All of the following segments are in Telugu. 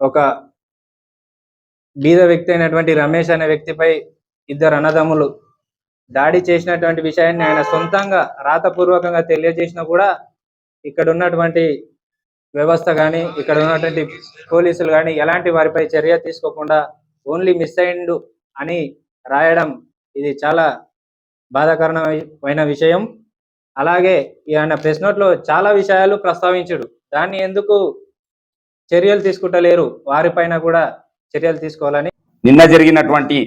ఒక బీద వ్యక్తి అయినటువంటి రమేష్ అనే వ్యక్తిపై ఇద్దరు అన్నదమ్ములు దాడి చేసినటువంటి విషయాన్ని ఆయన సొంతంగా రాతపూర్వకంగా తెలియజేసినా కూడా ఇక్కడ ఉన్నటువంటి వ్యవస్థ కానీ ఇక్కడ ఉన్నటువంటి పోలీసులు కానీ ఎలాంటి వారిపై చర్య తీసుకోకుండా ఓన్లీ మిస్ అయిండు అని రాయడం ఇది చాలా బాధాకరమైన విషయం. అలాగే ఈ ఆయన ప్రెస్ నోట్లో చాలా విషయాలు ప్రస్తావించుడు. దాన్ని ఎందుకు చర్యలు తీసుకుంటలేరు. వారిపైన కూడా చర్యలు తీసుకోవాలని నిన్న జరిగినటువంటి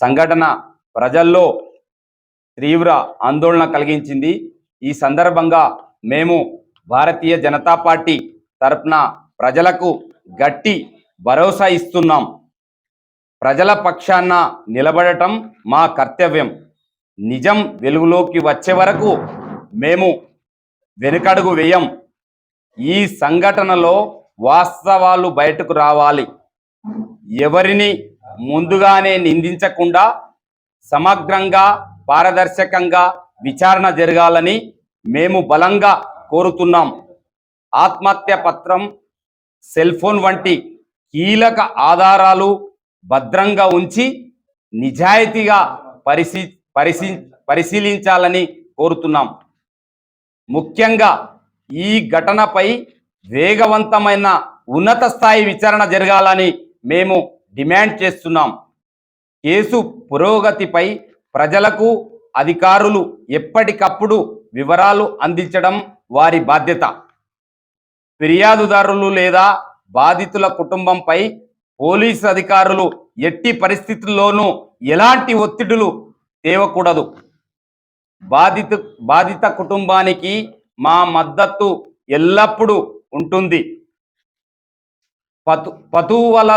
సంఘటన ప్రజల్లో తీవ్ర ఆందోళన కలిగించింది. ఈ సందర్భంగా మేము భారతీయ జనతా పార్టీ తరపున ప్రజలకు గట్టి భరోసా ఇస్తున్నాం. ప్రజల పక్షాన నిలబడటం మా కర్తవ్యం. నిజం వెలుగులోకి వచ్చే వరకు మేము వెనుకడుగు వేయం. ఈ సంఘటనలో వాస్తవాలు బయటకు రావాలి. ఎవరిని ముందుగానే నిందించకుండా సమగ్రంగా పారదర్శకంగా విచారణ జరగాలని మేము బలంగా కోరుతున్నాం. ఆత్మహత్య పత్రం సెల్ ఫోన్ వంటి కీలక ఆధారాలు భద్రంగా ఉంచి నిజాయితీగా పరిశీ పరిశీ పరిశీలించాలని కోరుతున్నాం. ముఖ్యంగా ఈ ఘటనపై వేగవంతమైన ఉన్నత స్థాయి విచారణ జరగాలని మేము డిమాండ్ చేస్తున్నాం. కేసు పురోగతిపై ప్రజలకు అధికారులు ఎప్పటికప్పుడు వివరాలు అందించడం వారి బాధ్యత. ఫిర్యాదుదారులు లేదా బాధితుల కుటుంబంపై పోలీసు అధికారులు ఎట్టి పరిస్థితుల్లోనూ ఎలాంటి ఒత్తిడులు తేవకూడదు. బాధిత బాధిత కుటుంబానికి మా మద్దతు ఎల్లప్పుడూ ఉంటుంది. పతు పతువల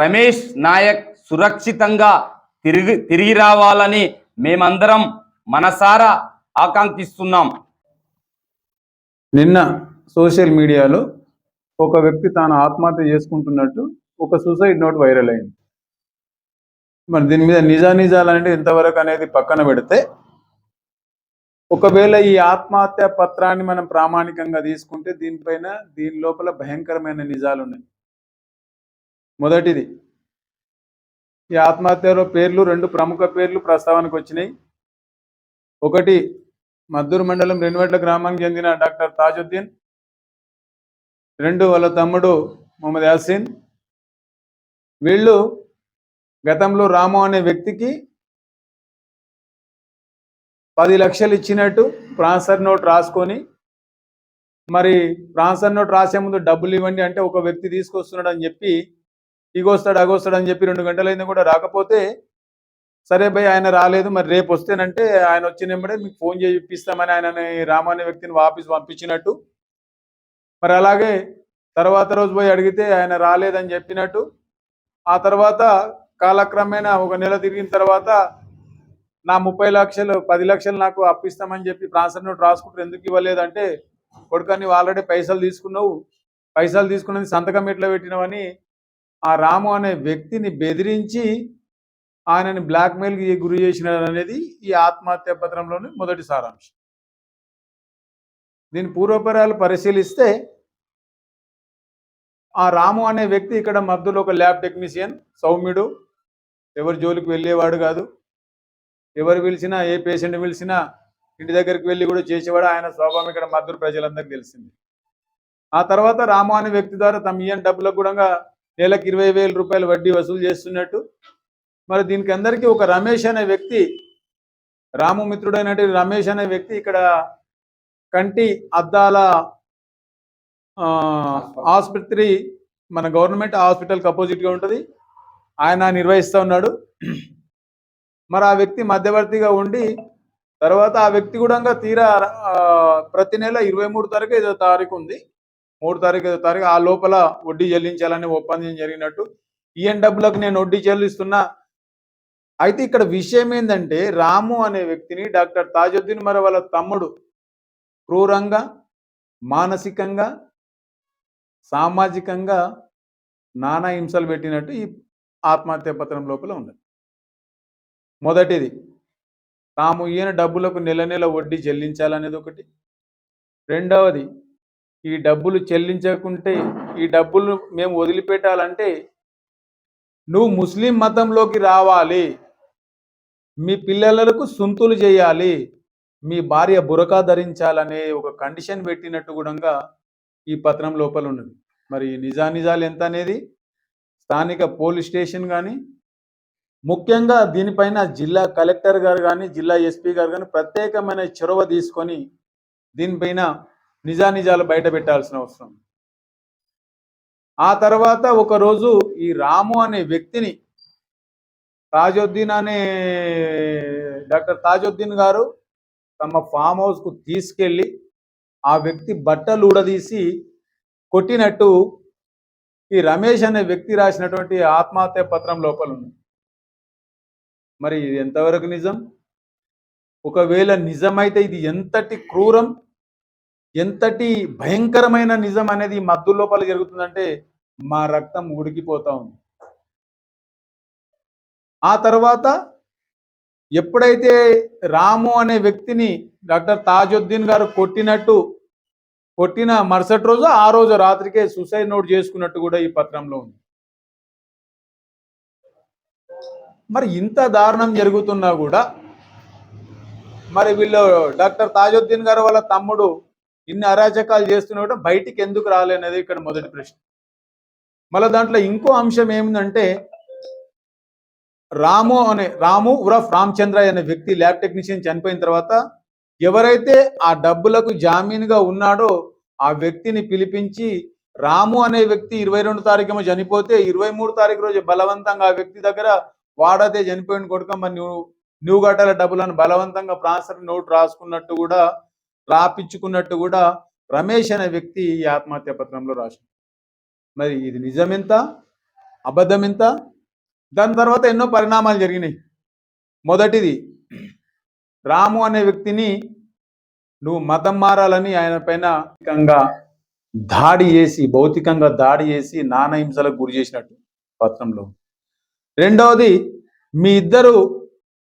రమేష్ నాయక్ సురక్షితంగా తిరిగి తిరిగి రావాలని మేమందరం మనసారా ఆకాంక్షిస్తున్నాం. నిన్న సోషల్ మీడియాలో ఒక వ్యక్తి తాను ఆత్మహత్య చేసుకుంటున్నట్టు ఒక సూసైడ్ నోట్ వైరల్ అయింది. మరి దీని మీద నిజానిజాలు అంటే ఎంతవరకు అనేది పక్కన పెడితే ఒకవేళ ఈ ఆత్మహత్య పత్రాన్ని మనం ప్రామాణికంగా తీసుకుంటే దీనిపైన దీని లోపల భయంకరమైన నిజాలు ఉన్నాయి. మొదటిది ఈ ఆత్మహత్యలో పేర్లు రెండు ప్రముఖ పేర్లు ప్రస్తావనకు వచ్చినాయి. ఒకటి మద్దూరు మండలం రెన్వెట్ల గ్రామానికి చెందిన డాక్టర్ తాజుద్దీన్. రెండు వాళ్ళ తమ్ముడు మొహమ్మద్ యాసిన్. వీళ్ళు గతంలో రాము అనే వ్యక్తికి పది లక్షలు ఇచ్చినట్టు ట్రాన్స్ఫర్ నోట్ రాసుకొని మరి ట్రాన్స్ఫర్ నోట్ రాసే ముందు డబ్బులు ఇవ్వండి అంటే ఒక వ్యక్తి తీసుకొస్తున్నాడు అని చెప్పి ఇగొస్తాడు అగొస్తాడు అని చెప్పి రెండు గంటలైంది కూడా రాకపోతే సరే భయ్ ఆయన రాలేదు మరి రేపు వస్తేనంటే ఆయన వచ్చినప్పుడే మీకు ఫోన్ చేసి ఇప్పిస్తామని ఆయన రాము అనే వ్యక్తిని ఆఫీస్ పంపించినట్టు. మరి అలాగే తర్వాత రోజు పోయి అడిగితే ఆయన రాలేదని చెప్పినట్టు. ఆ తర్వాత కాలక్రమేణా ఒక నెల తిరిగిన తర్వాత నా ముప్పై లక్షలు పది లక్షలు నాకు అప్పిస్తామని చెప్పి ట్రాన్స్ఫర్ నోట్ రాసుకుంటారు. ఎందుకు ఇవ్వలేదంటే కొడుకా ఆల్రెడీ పైసలు తీసుకున్నావు. పైసలు తీసుకున్నది సంతకం ఎట్లా పెట్టినవని ఆ రాము అనే వ్యక్తిని బెదిరించి ఆయనని బ్లాక్మెయిల్కి గురి చేసినారు అనేది ఈ ఆత్మహత్య పత్రంలోని మొదటి సారాంశం. దీని పూర్వపరాలు పరిశీలిస్తే ఆ రాము అనే వ్యక్తి ఇక్కడ మధ్యలో ఒక ల్యాబ్ టెక్నీషియన్ సౌమ్యుడు. ఎవరి జోలికి వెళ్ళేవాడు కాదు. ఎవరు పిలిచినా ఏ పేషెంట్ పిలిచినా ఇంటి దగ్గరికి వెళ్ళి కూడా చేసేవాడు ఆయన స్వభావం ఇక్కడ మద్దూరు ప్రజలందరికీ తెలిసింది. ఆ తర్వాత రాము అనే వ్యక్తి ద్వారా తమ ఇయన్ డబ్బులకు కూడా నెలకు ఇరవై వేల రూపాయలు వడ్డీ వసూలు చేస్తున్నట్టు. మరి దీనికి అందరికీ ఒక రమేష్ అనే వ్యక్తి రాము మిత్రుడైనటువంటి రమేష్ అనే వ్యక్తి ఇక్కడ కంటి అద్దాల ఆ, ఆసుపత్రి మన గవర్నమెంట్ హాస్పిటల్కి అపోజిట్గా ఉంటుంది. ఆయన నిర్వహిస్తూ ఉన్నాడు. మరి ఆ వ్యక్తి మధ్యవర్తిగా ఉండి తర్వాత ఆ వ్యక్తి కూడా తీరా ప్రతి నెల ఇరవై మూడు తారీఖు ఐదో తారీఖు ఉంది. మూడు తారీఖు ఐదో తారీఖు ఆ లోపల వడ్డీ చెల్లించాలని ఒప్పందం జరిగినట్టు ఈఎన్ డబ్బులకు నేను వడ్డీ చెల్లిస్తున్నా. అయితే ఇక్కడ విషయం ఏంటంటే రాము అనే వ్యక్తిని డాక్టర్ తాజుద్దీన్ మరి వాళ్ళ తమ్ముడు క్రూరంగా మానసికంగా సామాజికంగా నానా హింసలు పెట్టినట్టు ఈ ఆత్మహత్య పత్రం లోపల ఉన్నది. మొదటిది తాము ఈయన డబ్బులకు నెల నెల వడ్డీ చెల్లించాలనేది ఒకటి. రెండవది ఈ డబ్బులు చెల్లించకుంటే ఈ డబ్బులు మేము వదిలిపెట్టాలంటే నువ్వు ముస్లిం మతంలోకి రావాలి. మీ పిల్లలకు సుంతులు చేయాలి. మీ భార్య బురకా ధరించాలనే ఒక కండిషన్ పెట్టినట్టు కూడా ఈ పత్రం లోపల ఉన్నది. మరి నిజానిజాలు ఎంత అనేది స్థానిక పోలీస్ స్టేషన్ కానీ ముఖ్యంగా దీనిపైన జిల్లా కలెక్టర్ గారు కానీ జిల్లా ఎస్పీ గారు కానీ ప్రత్యేకమైన చొరవ తీసుకొని దీనిపైన నిజానిజాలు బయట పెట్టాల్సిన అవసరం. ఆ తర్వాత ఒకరోజు ఈ రాము అనే వ్యక్తిని తాజుద్దీన్ అనే డాక్టర్ తాజుద్దీన్ గారు తమ ఫామ్ హౌస్కు తీసుకెళ్ళి ఆ వ్యక్తి బట్టలు ఊడదీసి కొట్టినట్టు ఈ రమేష్ అనే వ్యక్తి రాసినటువంటి ఆత్మహత్య పత్రం లోపల ఉంది. మరి ఇది ఎంతవరకు నిజం? ఒకవేళ నిజమైతే ఇది ఎంతటి క్రూరం? ఎంతటి భయంకరమైన నిజం అనేది మద్దు లోపల జరుగుతుందంటే మా రక్తం ఉడికిపోతా ఉంది. ఆ తర్వాత ఎప్పుడైతే రాము అనే వ్యక్తిని డాక్టర్ తాజుద్దీన్ గారు కొట్టినట్టు కొట్టిన మరుసటి రోజు ఆ రోజు రాత్రికే సూసైడ్ నోట్ చేసుకున్నట్టు కూడా ఈ పత్రంలో ఉంది. మరి ఇంత దారుణం జరుగుతున్నా కూడా మరి వీళ్ళు డాక్టర్ తాజుద్దీన్ గారు వాళ్ళ తమ్ముడు ఇన్ని అరాచకాలు చేస్తున్నా బయటికి ఎందుకు రాలేనది ఇక్కడ మొదటి ప్రశ్న. మళ్ళీ దాంట్లో ఇంకో అంశం ఏమిటంటే రాము అనే రాము ఉరఫ్ రామచంద్ర అనే వ్యక్తి ల్యాబ్ టెక్నీషియన్ చనిపోయిన తర్వాత ఎవరైతే ఆ డబ్బులకు జామీన్గా ఉన్నాడో ఆ వ్యక్తిని పిలిపించి రాము అనే వ్యక్తి ఇరవై రెండు తారీఖు చనిపోతే ఇరవై మూడు తారీఖు రోజు బలవంతంగా ఆ వ్యక్తి దగ్గర వాడతే చనిపోయిన కొడుక మరి నువ్వు నువ్వు కట్టాల డబ్బులను బలవంతంగా ప్రాసర్ నోటు రాసుకున్నట్టు కూడా రాపించుకున్నట్టు కూడా రమేష్ అనే వ్యక్తి ఈ ఆత్మహత్య పత్రంలో రాశాడు. మరి ఇది నిజమెంత? అబద్ధం ఎంత దాని తర్వాత ఎన్నో పరిణామాలు జరిగినాయి. మొదటిది రాము అనే వ్యక్తిని నువ్వు మతం మారాలని ఆయన పైన దాడి చేసి భౌతికంగా దాడి చేసి నానా హింసలకు గురి చేసినట్టు పత్రంలో. రెండవది మీ ఇద్దరు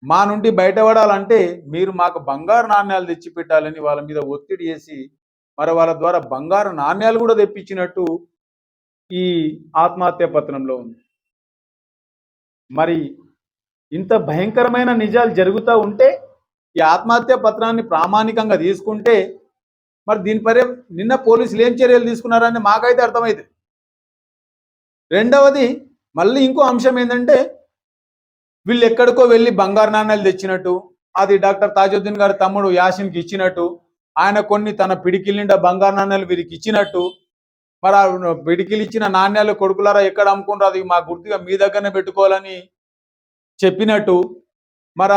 మా నుండి బయటపడాలంటే మీరు మాకు బంగారు నాణ్యాలు తెచ్చి పెట్టాలని వాళ్ళ మీద ఒత్తిడి చేసి మరి వాళ్ళ ద్వారా బంగారు నాణ్యాలు కూడా తెప్పించినట్టు ఈ ఆత్మహత్య పత్రంలో ఉంది. మరి ఇంత భయంకరమైన నిజాలు జరుగుతూ ఉంటే ఈ ఆత్మహత్య పత్రాన్ని ప్రామాణికంగా తీసుకుంటే మరి దీనిపై నిన్న పోలీసులు ఏం చర్యలు తీసుకున్నారని మాకైతే అర్థమైంది. రెండవది మళ్ళీ ఇంకో అంశం ఏంటంటే వీళ్ళు ఎక్కడికో వెళ్ళి బంగారు నాణ్యాలు తెచ్చినట్టు అది డాక్టర్ తాజుద్దీన్ గారి తమ్ముడు యాసిన్కి ఇచ్చినట్టు ఆయన కొన్ని తన పిడికిల్ నిండా బంగారు నాణ్యాలు వీరికి ఇచ్చినట్టు మరి ఆ పిడికిలు ఇచ్చిన నాణ్యాలు కొడుకులారా ఎక్కడ అమ్ముకున్నారు అది మా గుర్తుగా మీ దగ్గరనే పెట్టుకోవాలని చెప్పినట్టు మర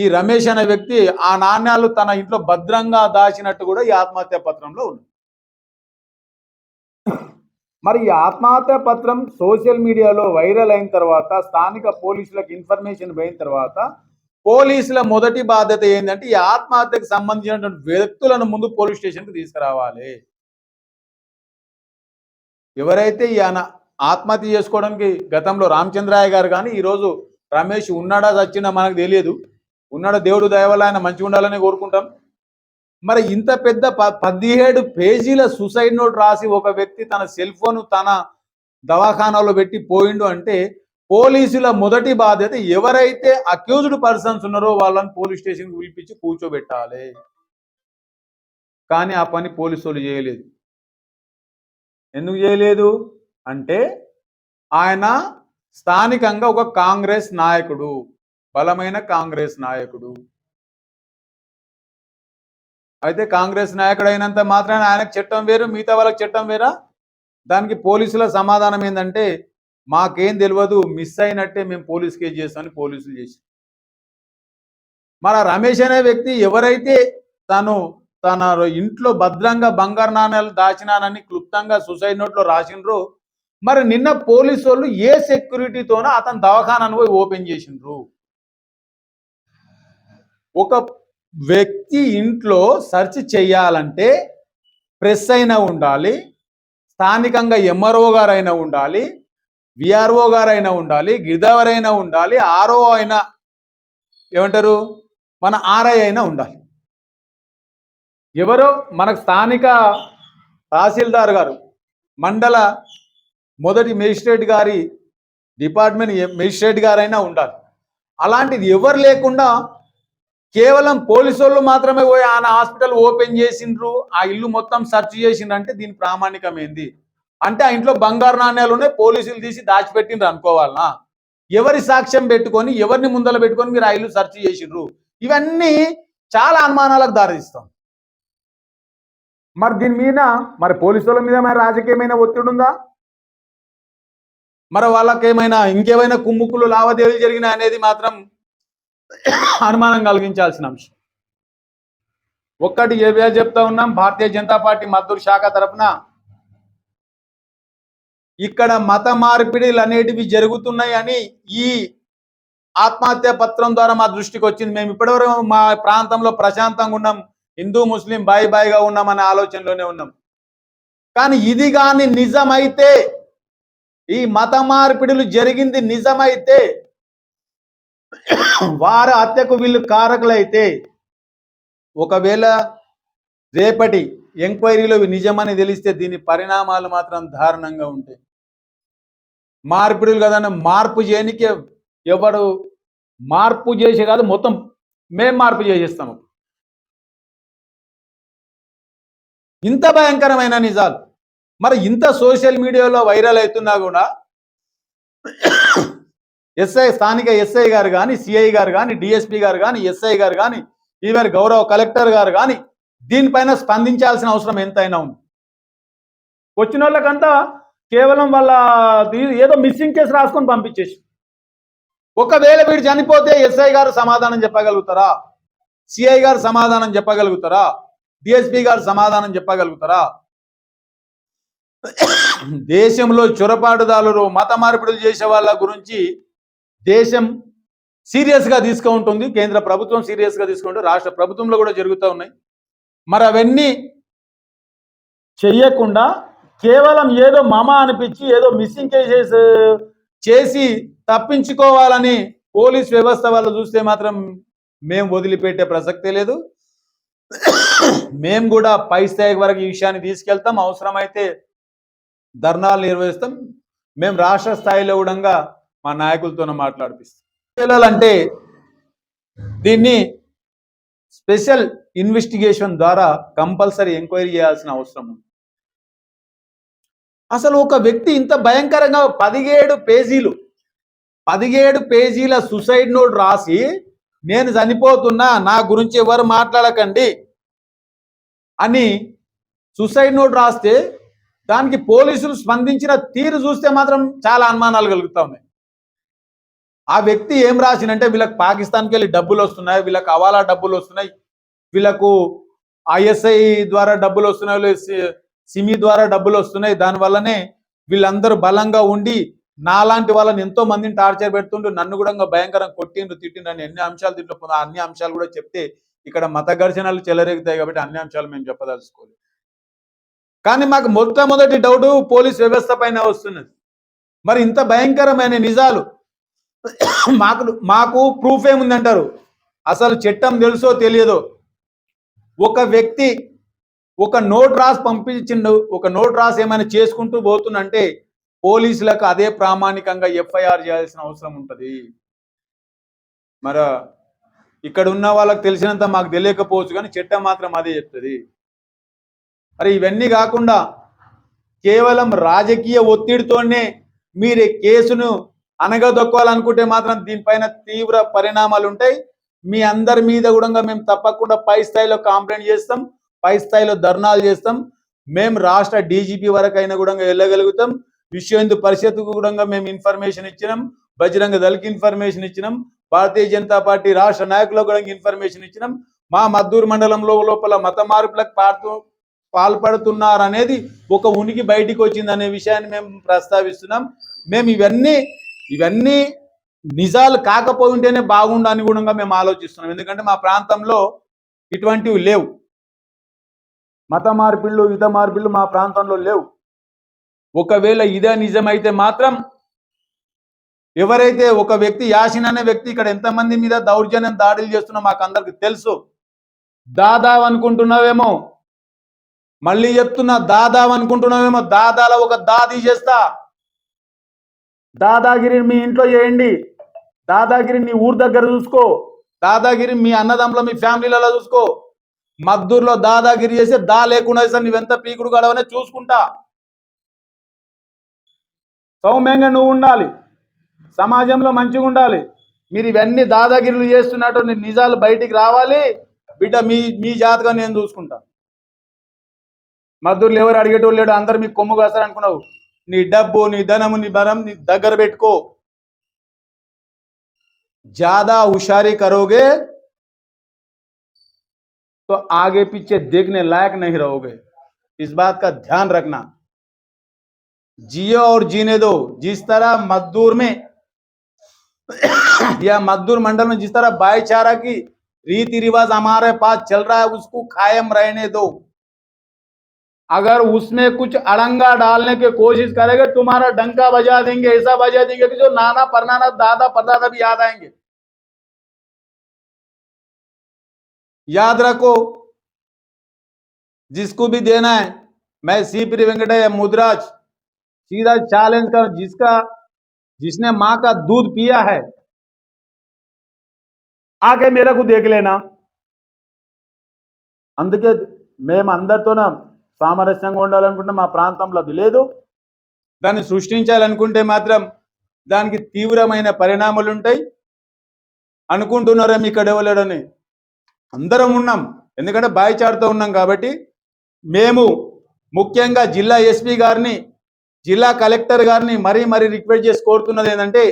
ఈ రమేష్ అనే వ్యక్తి ఆ నాణ్యాలు తన ఇంట్లో భద్రంగా దాచినట్టు కూడా ఈ ఆత్మహత్య పత్రంలో ఉంది. మరి ఈ ఆత్మహత్య పత్రం సోషల్ మీడియాలో వైరల్ అయిన తర్వాత స్థానిక పోలీసులకు ఇన్ఫర్మేషన్ పోయిన తర్వాత పోలీసుల మొదటి బాధ్యత ఏంటంటే ఈ ఆత్మహత్యకు సంబంధించినటువంటి వ్యక్తులను ముందు పోలీస్ స్టేషన్కి తీసుకురావాలి. ఎవరైతే ఈయన ఆత్మహత్య చేసుకోవడానికి గతంలో రామచంద్రాయ గారు కానీ ఈరోజు రమేష్ ఉన్నాడా చచ్చినా మనకు తెలియదు. ఉన్నాడా దేవుడు దయవల్ల ఆయన మంచిగా ఉండాలని కోరుకుంటాం. మరి ఇంత పెద్ద ప పదిహేడు పేజీల సూసైడ్ నోట్ రాసి ఒక వ్యక్తి తన సెల్ ఫోన్ తన దవాఖానాలో పెట్టి పోయిండు అంటే పోలీసుల మొదటి బాధ్యత ఎవరైతే అక్యూజ్డ్ పర్సన్స్ ఉన్నారో వాళ్ళని పోలీస్ స్టేషన్కి పిలిపించి కూర్చోబెట్టాలి. కానీ ఆ పని పోలీసులు చేయలేదు. ఎందుకు చేయలేదు? అంటే ఆయన స్థానికంగా ఒక కాంగ్రెస్ నాయకుడు బలమైన కాంగ్రెస్ నాయకుడు. అయితే కాంగ్రెస్ నాయకుడు అయినంత మాత్రాన ఆయనకు చట్టం వేరు మిగతా వాళ్ళకి చట్టం వేరా? దానికి పోలీసుల సమాధానం ఏంటంటే మాకేం తెలియదు మిస్ అయినట్టే మేము పోలీస్ కేసు చేస్తామని పోలీసులు చేసి మరి రమేష్ అనే వ్యక్తి ఎవరైతే తను తన ఇంట్లో భద్రంగా బంగారు నాణ్యాలు దాచినానని క్లుప్తంగా సూసైడ్ నోట్లో రాసిండ్రు మరి నిన్న పోలీసు వాళ్ళు ఏ సెక్యూరిటీతోనో అతను దవాఖానాను పోయి ఓపెన్ చేసిండ్రు. ఒక వ్యక్తి ఇంట్లో సెర్చ్ చేయాలంటే ప్రెస్ అయినా ఉండాలి స్థానికంగా ఎంఆర్ఓ గారైనా ఉండాలి విఆర్ఓ గారైనా ఉండాలి గిరిదావరైనా ఉండాలి ఆర్ఓ అయినా ఏమంటారు? మన ఆర్ఐ అయినా ఉండాలి. ఎవరో మనకు స్థానిక తహసీల్దార్ గారు మండల మొదటి మేజిస్ట్రేట్ గారి డిపార్ట్మెంట్ మెజిస్ట్రేట్ మేజిస్ట్రేట్ గారైనా ఉండాలి. అలాంటిది ఎవరు లేకుండా కేవలం పోలీసు వాళ్ళు మాత్రమే పోయి ఆయన హాస్పిటల్ ఓపెన్ చేసిండ్రు ఆ ఇల్లు మొత్తం సెర్చ్ చేసిండ్రు అంటే దీని ప్రామాణికమైంది? అంటే ఆ ఇంట్లో బంగారు నాణ్యాలు ఉన్నాయి పోలీసులు తీసి దాచిపెట్టిండ్రు అనుకోవాలనా? ఎవరి సాక్ష్యం పెట్టుకొని ఎవరిని ముందల పెట్టుకొని మీరు ఆ ఇల్లు సెర్చ్ చేసిండ్రు? ఇవన్నీ చాలా అనుమానాలకు దారిస్తాం మరి దీని మీద మరి పోలీసుల మీద మరి రాజకీయమైన ఒత్తిడి ఉందా? మరి వాళ్ళకేమైనా ఇంకేమైనా కుమ్ముక్కులు లావాదేవీలు జరిగినా అనేది మాత్రం అనుమానం కలిగించాల్సిన అంశం. ఒక్కటి ఏవే చెప్తా ఉన్నాం భారతీయ జనతా పార్టీ మద్దతు శాఖ తరఫున ఇక్కడ మత మార్పిడిలు అనేటివి జరుగుతున్నాయి అని ఈ ఆత్మహత్య పత్రం ద్వారా మా దృష్టికి వచ్చింది. మేము ఇప్పటివరకు మా ప్రాంతంలో ప్రశాంతంగా ఉన్నాం. హిందూ ముస్లిం బాయి బాయిగా ఉన్నాం అనే ఆలోచనలోనే ఉన్నాం. కానీ ఇది కానీ నిజమైతే ఈ మత మార్పిడులు జరిగింది నిజమైతే వారి హత్యకు వీళ్ళు కారకులైతే ఒకవేళ రేపటి ఎంక్వైరీలో నిజమని తెలిస్తే దీని పరిణామాలు మాత్రం దారుణంగా ఉంటాయి. మార్పిడులు కదన్న మార్పు చేయనికే ఎవడు మార్పు చేసే కాదు మొత్తం మేం మార్పు చేసేస్తాము ఇంత భయంకరమైన నిజాలు. మరి ఇంత సోషల్ మీడియాలో వైరల్ అవుతున్నా కూడా ఎస్ఐ స్థానిక ఎస్ఐ గారు కానీ సిఐ గారు కానీ డిఎస్పి గారు కానీ ఎస్ఐ గారు కానీ ఈవెన్ గౌరవ కలెక్టర్ గారు కానీ దీనిపైన స్పందించాల్సిన అవసరం ఎంతైనా ఉంది. వచ్చిన వాళ్ళకంతా కేవలం వాళ్ళ ఏదో మిస్సింగ్ కేసు రాసుకొని పంపించేసి. ఒకవేళ వీడు చనిపోతే ఎస్ఐ గారు సమాధానం చెప్పగలుగుతారా? సిఐ గారు సమాధానం చెప్పగలుగుతారా? డిఎస్పి గారు సమాధానం చెప్పగలుగుతారా? దేశంలో చొరపాటుదారులు మత మార్పిడులు చేసే వాళ్ళ గురించి దేశం సీరియస్గా తీసుకుంటుంది కేంద్ర ప్రభుత్వం సీరియస్గా తీసుకుంటుంది రాష్ట్ర ప్రభుత్వంలో కూడా జరుగుతూ ఉన్నాయి. మరి అవన్నీ చెయ్యకుండా కేవలం ఏదో మమ అనిపించి ఏదో మిస్సింగ్ కేసెస్ చేసి తప్పించుకోవాలని పోలీస్ వ్యవస్థ వాళ్ళు చూస్తే మాత్రం మేము వదిలిపెట్టే ప్రసక్తే లేదు. మేము కూడా పై స్థాయి వరకు ఈ విషయాన్ని తీసుకెళ్తాం అవసరమైతే ధర్నాలు నిర్వహిస్తాం. మేము రాష్ట్ర స్థాయిలో కూడా మా నాయకులతోనే మాట్లాడిపిస్తాం. పిల్లలంటే దీన్ని స్పెషల్ ఇన్వెస్టిగేషన్ ద్వారా కంపల్సరీ ఎంక్వైరీ చేయాల్సిన అవసరం ఉంది. అసలు ఒక వ్యక్తి ఇంత భయంకరంగా పదిహేడు పేజీలు పదిహేడు పేజీల సుసైడ్ నోట్ రాసి నేను చనిపోతున్నా నా గురించి ఎవరు మాట్లాడకండి అని సుసైడ్ నోట్ రాస్తే దానికి పోలీసులు స్పందించిన తీరు చూస్తే మాత్రం చాలా అనుమానాలు కలుగుతా ఉన్నాయి. ఆ వ్యక్తి ఏం రాసినంటే వీళ్ళకి పాకిస్తాన్కి వెళ్ళి డబ్బులు వస్తున్నాయి వీళ్ళకి అవాలా డబ్బులు వస్తున్నాయి వీళ్ళకు ఐఎస్ఐ ద్వారా డబ్బులు వస్తున్నాయి సిమి ద్వారా డబ్బులు వస్తున్నాయి. దానివల్లనే వీళ్ళందరూ బలంగా ఉండి నాలాంటి వాళ్ళని ఎంతో మందిని టార్చర్ పెడుతుంటూ నన్ను కూడా భయంకరంగా కొట్టిండ్రు తిట్టిండ్రు అని ఎన్ని అంశాలు దీంట్లో అన్ని అంశాలు కూడా చెప్తే ఇక్కడ మత ఘర్షణలు చెలరేగుతాయి కాబట్టి అన్ని అంశాలు మేము చెప్పదలుచుకోలేదు. కానీ మాకు మొట్టమొదటి డౌట్ పోలీస్ వ్యవస్థ పైన వస్తున్నది. మరి ఇంత భయంకరమైన నిజాలు మాకు మాకు ప్రూఫ్ ఏముందంటారు? అసలు చట్టం తెలుసో తెలియదో? ఒక వ్యక్తి ఒక నోట్ రాసి పంపించిండు ఒక నోట్ రాసి ఏమైనా చేసుకుంటూ పోతుందంటే పోలీసులకు అదే ప్రామాణికంగా ఎఫ్ఐఆర్ చేయాల్సిన అవసరం ఉంటుంది. మరి ఇక్కడ ఉన్న వాళ్ళకి తెలిసినంత మాకు తెలియకపోవచ్చు కానీ చట్టం మాత్రం అదే చెప్తుంది. మరి ఇవన్నీ కాకుండా కేవలం రాజకీయ ఒత్తిడితోనే మీరు కేసును అనగదొక్కాలనుకుంటే మాత్రం దీనిపైన తీవ్ర పరిణామాలు ఉంటాయి మీ అందరి మీద కూడా మేము తప్పకుండా పై స్థాయిలో కాంప్లైంట్ చేస్తాం. పై స్థాయిలో ధర్నాలు చేస్తాం. మేము రాష్ట్ర డీజీపీ వరకు అయినా కూడా వెళ్ళగలుగుతాం. విశ్వ హిందూ పరిషత్కు కూడా మేము ఇన్ఫర్మేషన్ ఇచ్చినాం. బజరంగ దళకి ఇన్ఫర్మేషన్ ఇచ్చినాం. భారతీయ జనతా పార్టీ రాష్ట్ర నాయకులకు కూడా ఇన్ఫర్మేషన్ ఇచ్చినాం. మా మద్దూరు మండలంలో లోపల మత మార్పులకు పాడుతూ పాల్పడుతున్నారు అనేది ఒక ఉనికి బయటికి వచ్చింది అనే విషయాన్ని మేము ప్రస్తావిస్తున్నాం. మేము ఇవన్నీ ఇవన్నీ నిజాలు కాకపోయి ఉంటేనే బాగుండు అనుగుణంగా మేము ఆలోచిస్తున్నాం. ఎందుకంటే మా ప్రాంతంలో ఇటువంటివి లేవు. మత మార్పిళ్ళు యుధ మార్పిళ్ళు మా ప్రాంతంలో లేవు. ఒకవేళ ఇదే నిజమైతే మాత్రం ఎవరైతే ఒక వ్యక్తి యాసిన్ అనే వ్యక్తి ఇక్కడ ఎంతమంది మీద దౌర్జన్యం దాడులు చేస్తున్నా మాకు అందరికి తెలుసు. దాదాపు అనుకుంటున్నావేమో మళ్ళీ చెప్తున్నా దాదా అనుకుంటున్నావేమో దాదాలో ఒక దాది చేస్తా. దాదాగిరి మీ ఇంట్లో చేయండి. దాదాగిరి నీ ఊరు దగ్గర చూసుకో. దాదాగిరి మీ అన్నదమ్ముల మీ ఫ్యామిలీలలో చూసుకో. మద్దూరులో దాదాగిరి చేస్తే దా లేకుండా చేస్తే నువ్వెంత పీకుడు గడవనే చూసుకుంటా. సౌమ్యంగా నువ్వు ఉండాలి. సమాజంలో మంచిగా ఉండాలి. మీరు ఇవన్నీ దాదాగిరిలు చేస్తున్నటువంటి నిజాలు బయటికి రావాలి. బిడ్డ మీ మీ జాతకం నేను చూసుకుంటా. మద్దూరులో ఎవరు అడిగేటోళ్ళు లేడు అందరు మీకు కొమ్ము కాస్తారనుకున్నావు. నీ డబ్బు నీ ధనము నీ బలం నీ దగ్గర పెట్టుకో ज्यादा होशियारी करोगे तो आगे पीछे देखने लायक नहीं रहोगे इस बात का ध्यान रखना जियो और जीने दो जिस तरह मजदूर में या मजदूर मंडल में जिस तरह भाईचारा की रीति रिवाज हमारे पास चल रहा है उसको कायम रहने दो अगर उसमें कुछ अड़ंगा डालने की कोशिश करेगा, तुम्हारा डंका बजा देंगे, ऐसा बजा देंगे कि जो नाना परनाना, दादा परदादा भी याद आएँगे। याद रखो, जिसको भी देना है, मैं सी प्री वेंकट मुद्राज, सीधा चैलेंज कर, जिसका, जिसने माँ का दूध पिया है। आके मेरा को देख लेना। अंधके, मैम, अंदर तो ना సామరస్యంగా ఉండాలనుకుంటే మా ప్రాంతంలో అది లేదు. దాన్ని సృష్టించాలనుకుంటే మాత్రం దానికి తీవ్రమైన పరిణామాలు ఉంటాయి. అనుకుంటున్నారేమి ఇక్కడ ఇవ్వలేడని అందరం ఉన్నాం. ఎందుకంటే బాయిచాడుతూ ఉన్నాం కాబట్టి మేము ముఖ్యంగా జిల్లా ఎస్పీ గారిని జిల్లా కలెక్టర్ గారిని మరీ మరీ రిక్వెస్ట్ చేసి కోరుతున్నది ఏంటంటే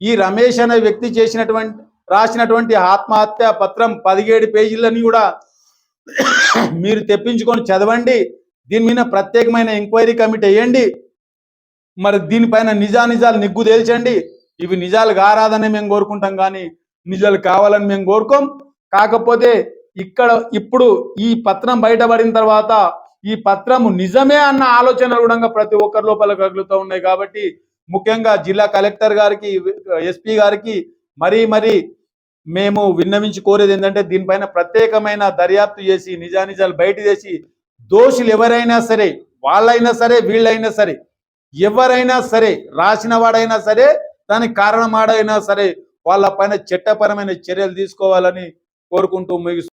ఈ రమేష్ అనే వ్యక్తి చేసినటువంటి రాసినటువంటి ఆత్మహత్య పత్రం పదిహేడు పేజీలని కూడా మీరు తెప్పించుకొని చదవండి. దీని మీద ప్రత్యేకమైన ఎంక్వైరీ కమిటీ వేయండి. మరి దీనిపైన నిజానిజాలు నిగ్గు తేల్చండి. ఇవి నిజాలు కారాదని మేము కోరుకుంటాం కానీ నిజాలు కావాలని మేము కోరుకోం. కాకపోతే ఇక్కడ ఇప్పుడు ఈ పత్రం బయటపడిన తర్వాత ఈ పత్రము నిజమే అన్న ఆలోచనలు కూడా ప్రతి ఒక్కరి లోపల కలుగుతూ ఉన్నాయి కాబట్టి ముఖ్యంగా జిల్లా కలెక్టర్ గారికి ఎస్పీ గారికి మరీ మరీ మేము విన్నవించి కోరేది ఏంటంటే దీనిపైన ప్రత్యేకమైన దర్యాప్తు చేసి నిజానిజాలు బయట చేసి దోషులు ఎవరైనా సరే వాళ్ళైనా సరే వీళ్ళైనా సరే ఎవరైనా సరే రాసిన వాడైనా సరే దానికి కారణమాడైనా సరే వాళ్ళ పైన చట్టపరమైన చర్యలు తీసుకోవాలని కోరుకుంటూ ముగిస్తూ